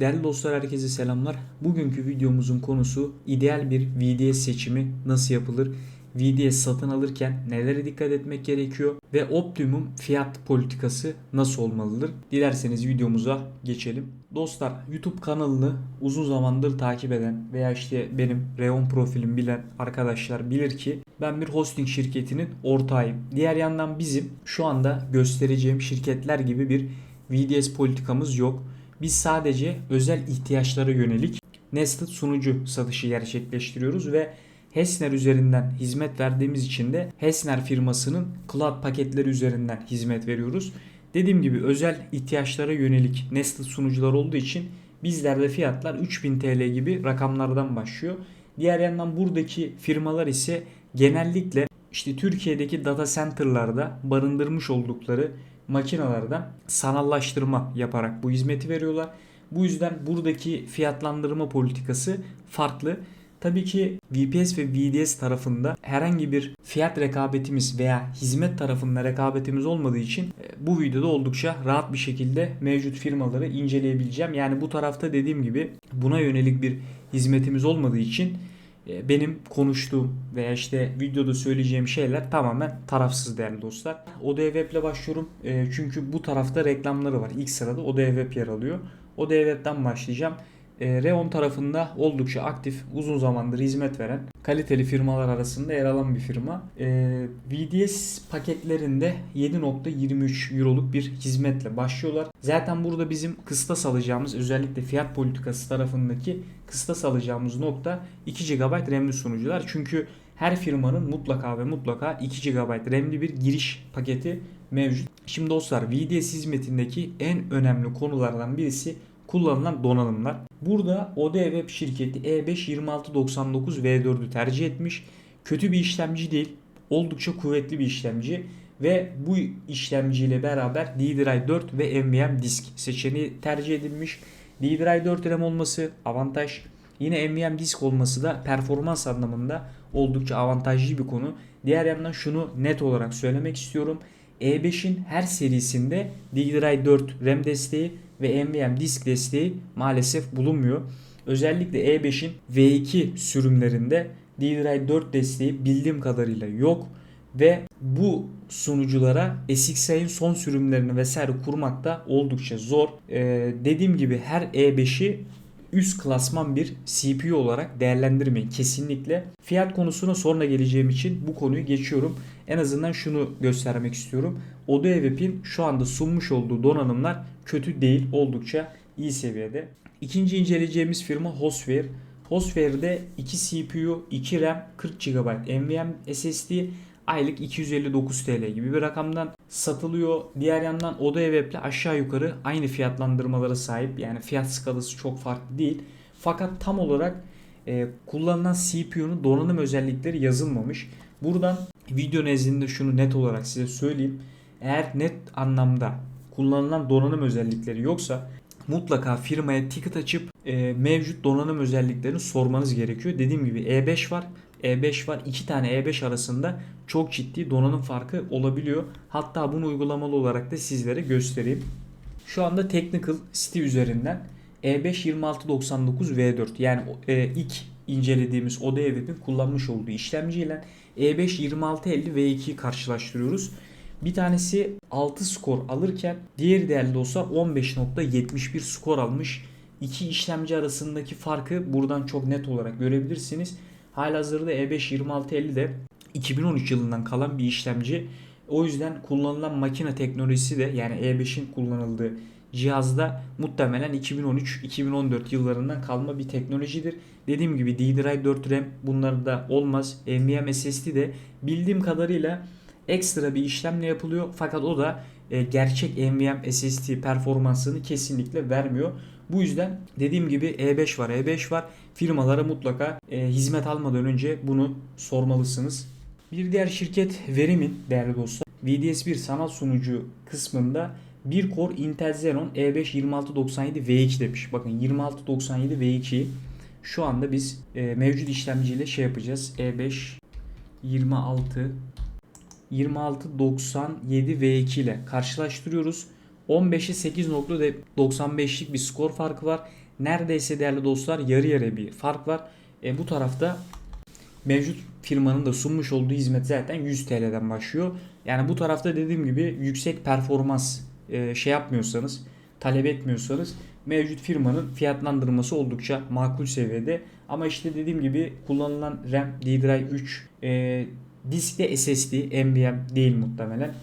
Değerli dostlar herkese selamlar. Bugünkü videomuzun konusu ideal bir VDS seçimi nasıl yapılır? VDS satın alırken nelere dikkat etmek gerekiyor ve optimum fiyat politikası nasıl olmalıdır? Dilerseniz videomuza geçelim. Dostlar YouTube kanalını uzun zamandır takip eden veya işte benim Reon profilim bilen arkadaşlar bilir ki ben bir hosting şirketinin ortağıyım. Diğer yandan bizim şu anda göstereceğim şirketler gibi bir VDS politikamız yok. Biz sadece özel ihtiyaçlara yönelik nested sunucu satışı gerçekleştiriyoruz ve Hesner üzerinden hizmet verdiğimiz için de Hesner firmasının cloud paketleri üzerinden hizmet veriyoruz. Dediğim gibi özel ihtiyaçlara yönelik nested sunucular olduğu için bizlerde fiyatlar 3000 TL gibi rakamlardan başlıyor. Diğer yandan buradaki firmalar ise genellikle işte Türkiye'deki data center'larda barındırmış oldukları makinalardan sanallaştırma yaparak bu hizmeti veriyorlar. Bu yüzden buradaki fiyatlandırma politikası farklı. Tabii ki VPS ve VDS tarafında herhangi bir fiyat rekabetimiz veya hizmet tarafında rekabetimiz olmadığı için e, bu videoda oldukça rahat bir şekilde mevcut firmaları inceleyebileceğim. Yani bu tarafta dediğim gibi buna yönelik bir hizmetimiz olmadığı için benim konuştuğum veya işte videoda söyleyeceğim şeyler tamamen tarafsız değerli dostlar. Oda Web ile başlıyorum. E, çünkü bu tarafta reklamları var. İlk sırada Oda Web yer alıyor. Oda Web'den başlayacağım. E, Reon tarafında oldukça aktif, uzun zamandır hizmet veren, kaliteli firmalar arasında yer alan bir firma. VDS paketlerinde 7.23 Euro'luk bir hizmetle başlıyorlar. Zaten burada bizim kıstas alacağımız özellikle fiyat politikası tarafındaki kıstas alacağımız nokta 2 GB RAM'li sunucular. Çünkü her firmanın mutlaka ve mutlaka 2 GB RAM'li bir giriş paketi mevcut. Şimdi dostlar VDS hizmetindeki en önemli konulardan birisi kullanılan donanımlar. Burada OD Web şirketi E52699 V4'ü tercih etmiş. Kötü bir işlemci değil. Oldukça kuvvetli bir işlemci ve bu işlemciyle beraber DDR 4 ve NVMe disk seçeneği tercih edilmiş. DDR 4 RAM olması avantaj. Yine NVMe disk olması da performans anlamında oldukça avantajlı bir konu. Diğer yandan şunu net olarak söylemek istiyorum. E5'in her serisinde DDR4 RAM desteği ve NVMe disk desteği maalesef bulunmuyor. Özellikle E5'in V2 sürümlerinde DDR4 desteği bildiğim kadarıyla yok ve bu sunuculara SXI'nin son sürümlerini vesaire kurmak da oldukça zor. Ee, dediğim gibi her E5'i üst klasman bir CPU olarak değerlendirmeyin kesinlikle. Fiyat konusuna sonra geleceğim için bu konuyu geçiyorum. En azından şunu göstermek istiyorum. Oda Web'in şu anda sunmuş olduğu donanımlar kötü değil. Oldukça iyi seviyede. İkinci inceleyeceğimiz firma Hostware. Hostware'de 2 CPU, 2 RAM, 40 GB NVMe SSD aylık 259 TL gibi bir rakamdan satılıyor. Diğer yandan Oda Web'le aşağı yukarı aynı fiyatlandırmalara sahip. Yani fiyat skalası çok farklı değil. Fakat tam olarak e, kullanılan CPU'nun donanım özellikleri yazılmamış. Buradan video nezdinde şunu net olarak size söyleyeyim. Eğer net anlamda kullanılan donanım özellikleri yoksa mutlaka firmaya ticket açıp e, mevcut donanım özelliklerini sormanız gerekiyor. Dediğim gibi E5 var. E5 var. iki tane E5 arasında çok ciddi donanım farkı olabiliyor. Hatta bunu uygulamalı olarak da sizlere göstereyim. Şu anda Technical City üzerinden E5 2699 V4 yani e, ilk incelediğimiz Oda Web'in kullanmış olduğu işlemciyle E5 2650 V2'yi karşılaştırıyoruz. Bir tanesi 6 skor alırken diğeri değerli dostlar 15.71 skor almış. İki işlemci arasındaki farkı buradan çok net olarak görebilirsiniz. Halihazırda E5 2650 de 2013 yılından kalan bir işlemci. O yüzden kullanılan makine teknolojisi de yani E5'in kullanıldığı cihazda muhtemelen 2013-2014 yıllarından kalma bir teknolojidir. Dediğim gibi DDR4 RAM bunlarda olmaz. NVMe SSD de bildiğim kadarıyla ekstra bir işlemle yapılıyor. Fakat o da e, gerçek NVMe SSD performansını kesinlikle vermiyor. Bu yüzden dediğim gibi E5 var, E5 var. Firmalara mutlaka e, hizmet almadan önce bunu sormalısınız. Bir diğer şirket Verim'in değerli dostlar. VDS1 sanal sunucu kısmında bir core Intel Xeon E5 2697 V2 demiş. Bakın 2697 V2'yi şu anda biz e, mevcut işlemciyle şey yapacağız. E5 26 2697 V2 ile karşılaştırıyoruz. 15'e 8.95'lik bir skor farkı var. Neredeyse değerli dostlar yarı yarıya bir fark var. E, bu tarafta mevcut firmanın da sunmuş olduğu hizmet zaten 100 TL'den başlıyor. Yani bu tarafta dediğim gibi yüksek performans e, şey yapmıyorsanız, talep etmiyorsanız mevcut firmanın fiyatlandırması oldukça makul seviyede. Ama işte dediğim gibi kullanılan RAM DDR 3 e, diskte SSD, NVMe değil muhtemelen.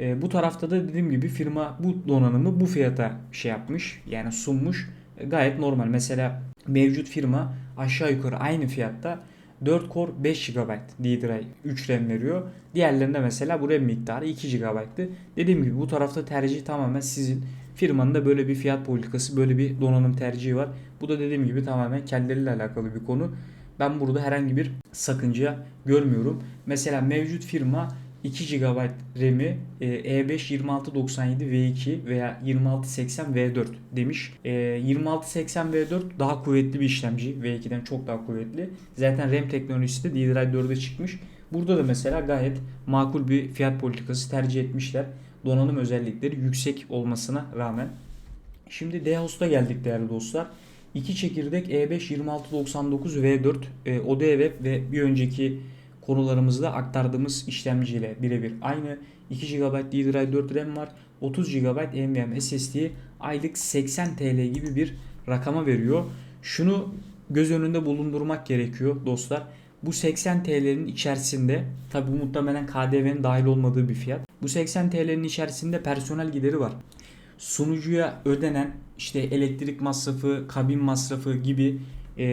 E, bu tarafta da dediğim gibi firma bu donanımı bu fiyata şey yapmış yani sunmuş. E, gayet normal. Mesela mevcut firma aşağı yukarı aynı fiyatta 4 core 5 GB DDR 3 RAM veriyor. Diğerlerinde mesela bu RAM miktarı 2 GB'tı. Dediğim gibi bu tarafta tercih tamamen sizin. Firmanın da böyle bir fiyat politikası, böyle bir donanım tercihi var. Bu da dediğim gibi tamamen kendileriyle alakalı bir konu. Ben burada herhangi bir sakınca görmüyorum. Mesela mevcut firma 2 GB RAM'i E5 2697 V2 veya 2680 V4 demiş. E, 2680 V4 daha kuvvetli bir işlemci. V2'den çok daha kuvvetli. Zaten RAM teknolojisi de DDR4'e çıkmış. Burada da mesela gayet makul bir fiyat politikası tercih etmişler. Donanım özellikleri yüksek olmasına rağmen. Şimdi D-Host'a geldik değerli dostlar. 2 çekirdek E E5 2699 V4 e, ODWeb ve bir önceki konularımızda aktardığımız işlemciyle birebir aynı. 2 GB DDR4 RAM var. 30 GB NVMe SSD aylık 80 TL gibi bir rakama veriyor. Şunu göz önünde bulundurmak gerekiyor dostlar. Bu 80 TL'nin içerisinde tabi bu muhtemelen KDV'nin dahil olmadığı bir fiyat. Bu 80 TL'nin içerisinde personel gideri var. Sunucuya ödenen işte elektrik masrafı, kabin masrafı gibi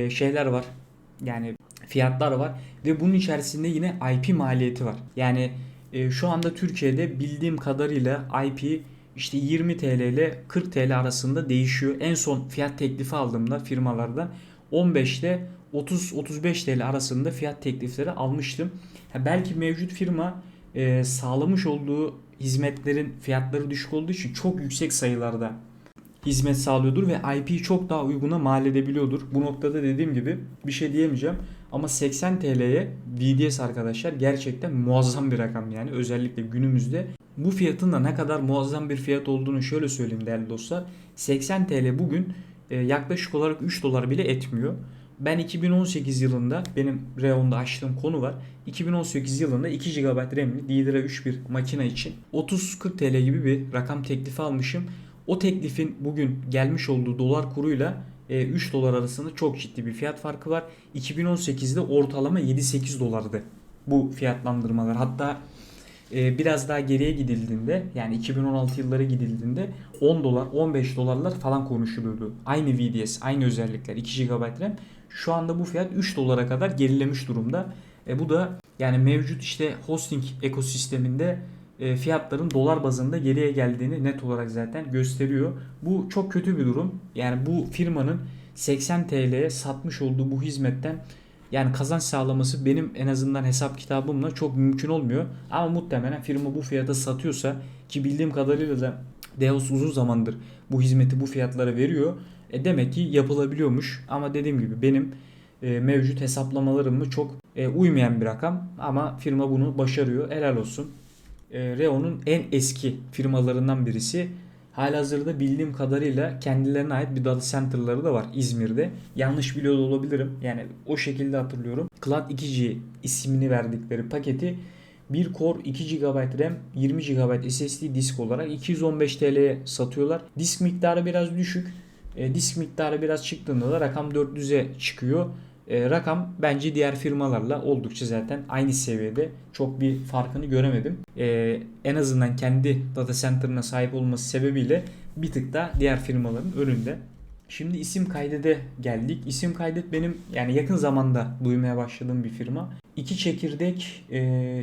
şeyler var. Yani fiyatlar var ve bunun içerisinde yine IP maliyeti var. Yani e, şu anda Türkiye'de bildiğim kadarıyla IP işte 20 TL ile 40 TL arasında değişiyor. En son fiyat teklifi aldığımda firmalardan 15 ile 30-35 TL arasında fiyat teklifleri almıştım. Ha, belki mevcut firma e, sağlamış olduğu hizmetlerin fiyatları düşük olduğu için çok yüksek sayılarda hizmet sağlıyordur ve IP'yi çok daha uyguna mal edebiliyordur. Bu noktada dediğim gibi bir şey diyemeyeceğim. Ama 80 TL'ye VDS arkadaşlar gerçekten muazzam bir rakam yani özellikle günümüzde. Bu fiyatın da ne kadar muazzam bir fiyat olduğunu şöyle söyleyeyim değerli dostlar. 80 TL bugün e, yaklaşık olarak 3 dolar bile etmiyor. Ben 2018 yılında benim Reon'da açtığım konu var. 2018 yılında 2 GB RAM'li DDR3 bir makine için 30-40 TL gibi bir rakam teklifi almışım. O teklifin bugün gelmiş olduğu dolar kuruyla 3 dolar arasında çok ciddi bir fiyat farkı var. 2018'de ortalama 7-8 dolardı bu fiyatlandırmalar. Hatta e, biraz daha geriye gidildiğinde yani 2016 yılları gidildiğinde 10 dolar 15 dolarlar falan konuşuluyordu. Aynı VDS aynı özellikler 2 GB RAM. Şu anda bu fiyat 3 dolara kadar gerilemiş durumda. E, bu da yani mevcut işte hosting ekosisteminde e, fiyatların dolar bazında geriye geldiğini net olarak zaten gösteriyor. Bu çok kötü bir durum. Yani bu firmanın 80 TL'ye satmış olduğu bu hizmetten yani kazanç sağlaması benim en azından hesap kitabımla çok mümkün olmuyor. Ama muhtemelen firma bu fiyata satıyorsa ki bildiğim kadarıyla da Deos uzun zamandır bu hizmeti bu fiyatlara veriyor. E demek ki yapılabiliyormuş. Ama dediğim gibi benim e, mevcut hesaplamalarımı çok e, uymayan bir rakam. Ama firma bunu başarıyor. Helal olsun. E, Reo'nun en eski firmalarından birisi. Halihazırda bildiğim kadarıyla kendilerine ait bir data center'ları da var İzmir'de. Yanlış biliyor olabilirim. Yani o şekilde hatırlıyorum. Cloud 2G ismini verdikleri paketi 1 Core 2 GB RAM 20 GB SSD disk olarak 215 TL'ye satıyorlar. Disk miktarı biraz düşük. E, disk miktarı biraz çıktığında da rakam 400'e çıkıyor. E, rakam bence diğer firmalarla oldukça zaten aynı seviyede. Çok bir farkını göremedim. E, en azından kendi data center'ına sahip olması sebebiyle bir tık da diğer firmaların önünde. Şimdi isim kaydede geldik. İsim kaydet benim yani yakın zamanda duymaya başladığım bir firma. 2 çekirdek,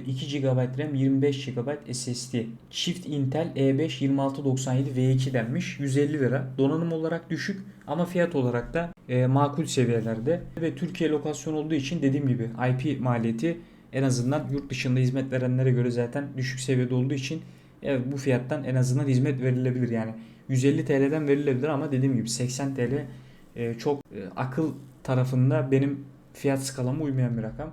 2 GB RAM, 25 GB SSD. Çift Intel E E5 2697 V2 denmiş. 150 lira. Donanım olarak düşük ama fiyat olarak da e, makul seviyelerde. Ve Türkiye lokasyon olduğu için dediğim gibi IP maliyeti en azından yurt dışında hizmet verenlere göre zaten düşük seviyede olduğu için evet, bu fiyattan en azından hizmet verilebilir. Yani 150 TL'den verilebilir ama dediğim gibi 80 TL e, çok e, akıl tarafında benim fiyat skalama uymayan bir rakam.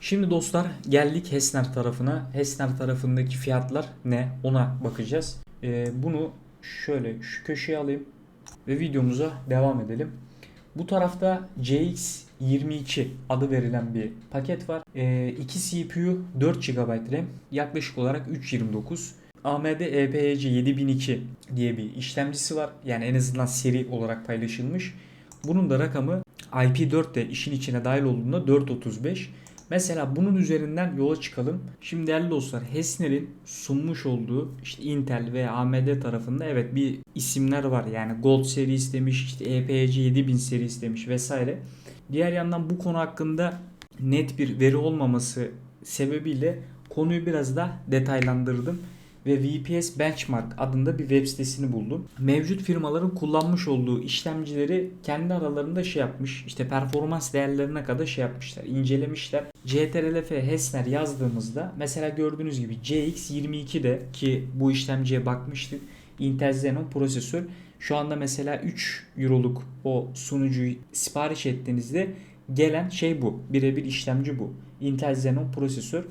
Şimdi dostlar geldik Hesner tarafına. Hesner tarafındaki fiyatlar ne ona bakacağız. E, bunu şöyle şu köşeye alayım. ve videomuza devam edelim. Bu tarafta CX22 adı verilen bir paket var. Ee, 2 CPU 4 GB RAM yaklaşık olarak 3.29 AMD EPYC 7002 diye bir işlemcisi var. Yani en azından seri olarak paylaşılmış. Bunun da rakamı IP4 de işin içine dahil olduğunda 435. Mesela bunun üzerinden yola çıkalım. Şimdi değerli dostlar Hessner'in sunmuş olduğu işte Intel ve AMD tarafında evet bir isimler var. Yani Gold seri istemiş, işte EPYC 7000 seri istemiş vesaire. Diğer yandan bu konu hakkında net bir veri olmaması sebebiyle konuyu biraz da detaylandırdım ve VPS Benchmark adında bir web sitesini buldum. Mevcut firmaların kullanmış olduğu işlemcileri kendi aralarında şey yapmış. işte performans değerlerine kadar şey yapmışlar. incelemişler. CTRL-F Hessner yazdığımızda mesela gördüğünüz gibi CX22'de ki bu işlemciye bakmıştık. Intel Xenon prosesör. Şu anda mesela 3 Euro'luk o sunucuyu sipariş ettiğinizde gelen şey bu. Birebir işlemci bu. Intel Xenon prosesör.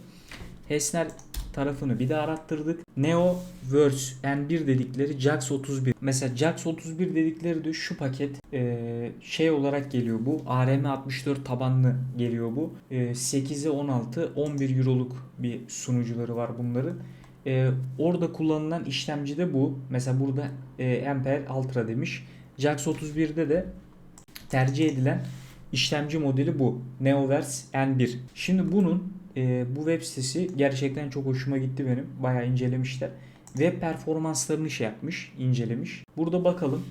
Hessner tarafını bir de arattırdık. Neo Verse N1 dedikleri JAX 31. Mesela JAX 31 dedikleri de şu paket e, şey olarak geliyor bu. ARM 64 tabanlı geliyor bu. E, 8'e 16 11 Euro'luk bir sunucuları var bunların. E, orada kullanılan işlemci de bu. Mesela burada e, Ampere Ultra demiş. JAX 31'de de tercih edilen işlemci modeli bu. Neoverse N1. Şimdi bunun e, bu web sitesi gerçekten çok hoşuma gitti benim. Bayağı incelemişler. Web performanslarını şey yapmış, incelemiş. Burada bakalım.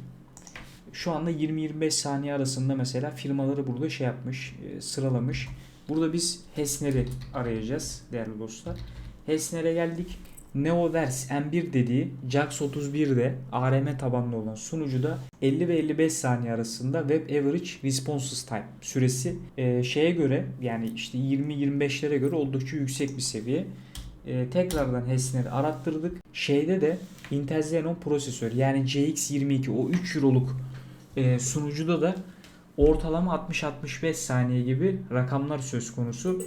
Şu anda 20-25 saniye arasında mesela firmaları burada şey yapmış, e, sıralamış. Burada biz Hessner'i arayacağız değerli dostlar. Hessner'e geldik. Neoverse M1 dediği JAX 31'de ARM tabanlı olan sunucuda 50 ve 55 saniye arasında Web Average Responses Time süresi e, şeye göre yani işte 20-25'lere göre oldukça yüksek bir seviye. E, tekrardan Hessner'i arattırdık. Şeyde de Intel Xenon prosesör yani CX22 o 3 Euro'luk e, sunucuda da ortalama 60-65 saniye gibi rakamlar söz konusu.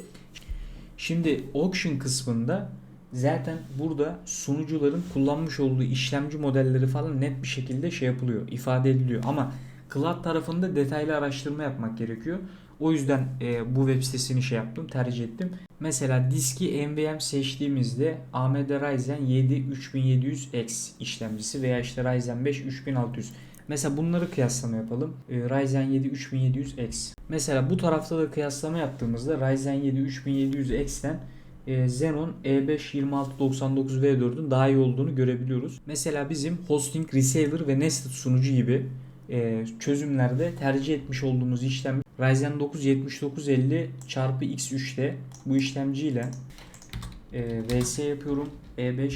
Şimdi auction kısmında zaten burada sunucuların kullanmış olduğu işlemci modelleri falan net bir şekilde şey yapılıyor, ifade ediliyor. Ama cloud tarafında detaylı araştırma yapmak gerekiyor. O yüzden e, bu web sitesini şey yaptım, tercih ettim. Mesela diski NVMe seçtiğimizde AMD Ryzen 7 3700X işlemcisi veya işte Ryzen 5 3600. Mesela bunları kıyaslama yapalım. E, Ryzen 7 3700X. Mesela bu tarafta da kıyaslama yaptığımızda Ryzen 7 3700X'ten e, Xenon E5 2699V4'ün daha iyi olduğunu görebiliyoruz. Mesela bizim hosting, receiver ve nested sunucu gibi e, çözümlerde tercih etmiş olduğumuz işlem Ryzen 9 7950 çarpı X3'te bu işlemciyle e, VS yapıyorum. E5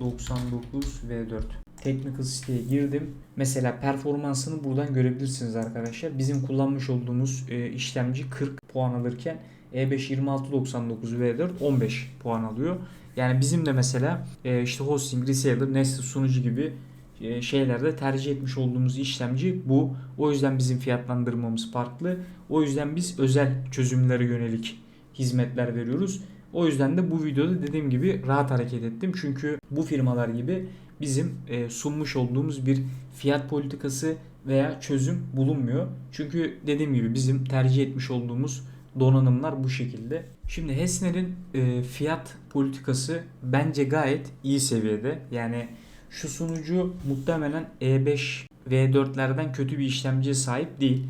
2699V4 Technical siteye girdim. Mesela performansını buradan görebilirsiniz arkadaşlar. Bizim kullanmış olduğumuz e, işlemci 40 puan alırken E5 2699 V4 15 puan alıyor. Yani bizim de mesela e, işte hosting, reseller, nested sunucu gibi e, şeylerde tercih etmiş olduğumuz işlemci bu. O yüzden bizim fiyatlandırmamız farklı. O yüzden biz özel çözümlere yönelik hizmetler veriyoruz. O yüzden de bu videoda dediğim gibi rahat hareket ettim. Çünkü bu firmalar gibi bizim e, sunmuş olduğumuz bir fiyat politikası veya çözüm bulunmuyor. Çünkü dediğim gibi bizim tercih etmiş olduğumuz donanımlar bu şekilde. Şimdi Hessner'in e, fiyat politikası bence gayet iyi seviyede. Yani şu sunucu muhtemelen E5 V4'lerden kötü bir işlemciye sahip değil.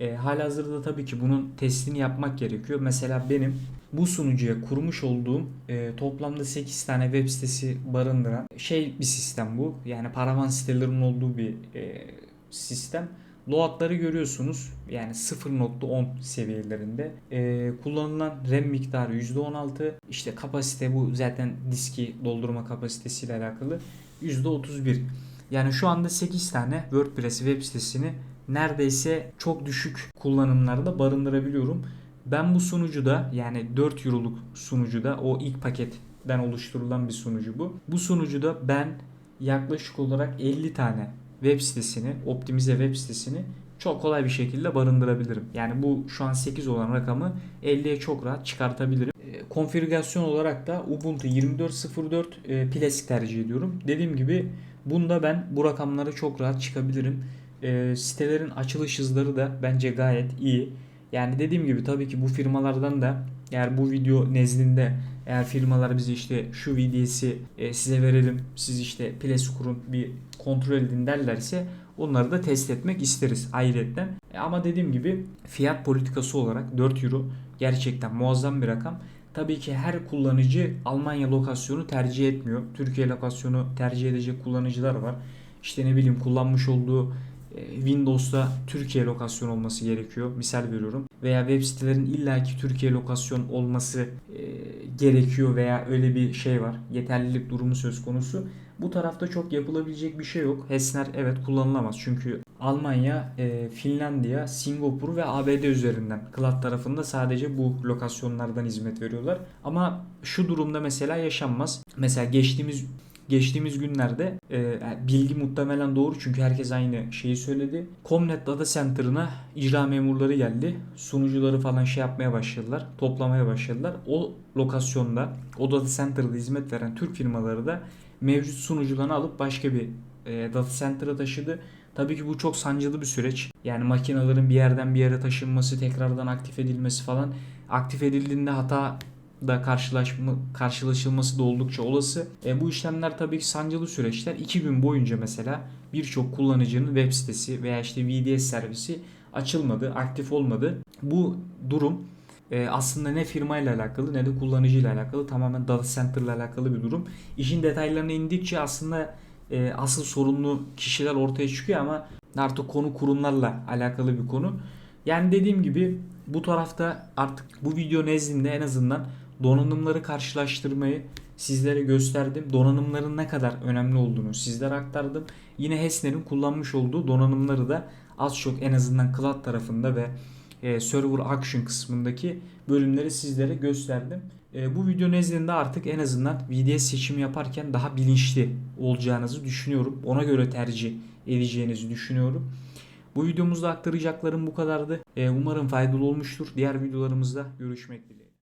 E, halihazırda tabii ki bunun testini yapmak gerekiyor. Mesela benim bu sunucuya kurmuş olduğum e, toplamda 8 tane web sitesi barındıran şey bir sistem bu. Yani paravan sitelerinin olduğu bir e, sistem. Load'ları görüyorsunuz. Yani 0.10 seviyelerinde. E, kullanılan RAM miktarı %16. İşte kapasite bu zaten diski doldurma kapasitesiyle alakalı. %31. Yani şu anda 8 tane WordPress web sitesini neredeyse çok düşük kullanımlarda barındırabiliyorum. Ben bu sunucuda yani 4 Euro'luk sunucuda o ilk paketten oluşturulan bir sunucu bu. Bu sunucuda ben yaklaşık olarak 50 tane web sitesini, optimize web sitesini çok kolay bir şekilde barındırabilirim. Yani bu şu an 8 olan rakamı 50'ye çok rahat çıkartabilirim. E, konfigürasyon olarak da Ubuntu 24.04 e, tercih ediyorum. Dediğim gibi Bunda ben bu rakamlara çok rahat çıkabilirim. E, sitelerin açılış hızları da bence gayet iyi. Yani dediğim gibi tabii ki bu firmalardan da eğer bu video nezdinde eğer firmalar bize işte şu VDS'i e, size verelim siz işte ples kurun bir kontrol edin derlerse onları da test etmek isteriz ayrıyetten. E, ama dediğim gibi fiyat politikası olarak 4 euro gerçekten muazzam bir rakam. Tabii ki her kullanıcı Almanya lokasyonu tercih etmiyor. Türkiye lokasyonu tercih edecek kullanıcılar var. İşte ne bileyim kullanmış olduğu Windows'ta Türkiye lokasyon olması gerekiyor. Misal veriyorum. Veya web sitelerin illaki Türkiye lokasyon olması e, gerekiyor veya öyle bir şey var. Yeterlilik durumu söz konusu. Bu tarafta çok yapılabilecek bir şey yok. Hesner evet kullanılamaz. Çünkü Almanya, e, Finlandiya, Singapur ve ABD üzerinden cloud tarafında sadece bu lokasyonlardan hizmet veriyorlar. Ama şu durumda mesela yaşanmaz. Mesela geçtiğimiz geçtiğimiz günlerde e, bilgi muhtemelen doğru çünkü herkes aynı şeyi söyledi. Comnet Data Center'ına icra memurları geldi. Sunucuları falan şey yapmaya başladılar. Toplamaya başladılar. O lokasyonda o data center'da hizmet veren Türk firmaları da mevcut sunucularını alıp başka bir e, data center'a taşıdı. Tabii ki bu çok sancılı bir süreç. Yani makinelerin bir yerden bir yere taşınması, tekrardan aktif edilmesi falan. Aktif edildiğinde hata da karşılaşma, karşılaşılması da oldukça olası. E, bu işlemler tabii ki sancılı süreçler. 2 gün boyunca mesela birçok kullanıcının web sitesi veya işte VDS servisi açılmadı, aktif olmadı. Bu durum e, aslında ne firma ile alakalı ne de kullanıcı ile alakalı tamamen data center ile alakalı bir durum. İşin detaylarına indikçe aslında e, asıl sorumlu kişiler ortaya çıkıyor ama artık konu kurumlarla alakalı bir konu. Yani dediğim gibi bu tarafta artık bu video nezdinde en azından donanımları karşılaştırmayı sizlere gösterdim. Donanımların ne kadar önemli olduğunu sizlere aktardım. Yine Hessner'in kullanmış olduğu donanımları da az çok en azından cloud tarafında ve e, server action kısmındaki bölümleri sizlere gösterdim. E, bu video nezdinde artık en azından VDS seçimi yaparken daha bilinçli olacağınızı düşünüyorum. Ona göre tercih edeceğinizi düşünüyorum. Bu videomuzda aktaracaklarım bu kadardı. E, umarım faydalı olmuştur. Diğer videolarımızda görüşmek dileğiyle.